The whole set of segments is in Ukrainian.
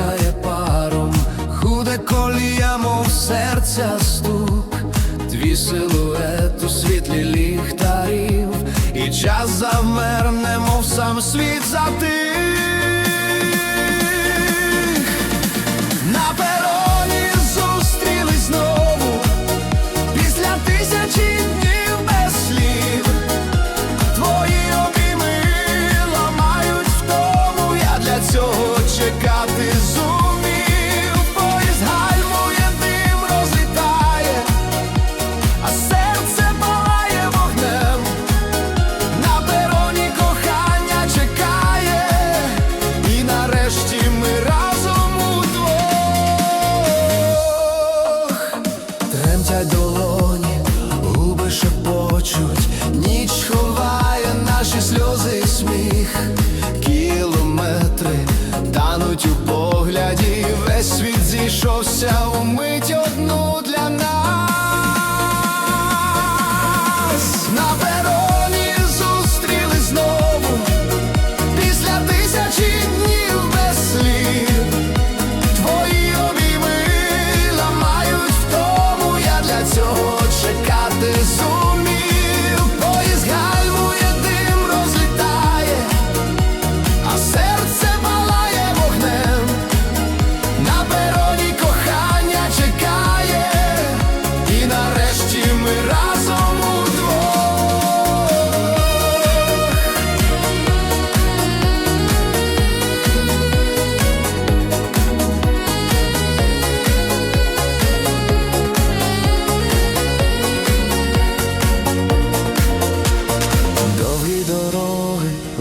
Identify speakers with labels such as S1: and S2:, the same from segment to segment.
S1: дихає паром, худе колія, мов серця стук, твій силует у світлі ліхтарів, і час замерне, мов сам світ затих.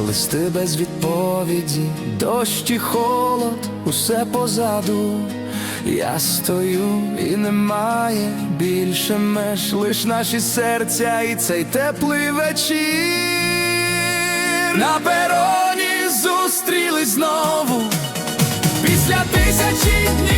S1: листи без відповіді, дощ і холод, усе позаду. Я стою і немає більше меж, лиш наші серця, і цей теплий вечір. На пероні зустрілись знову після тисячі днів.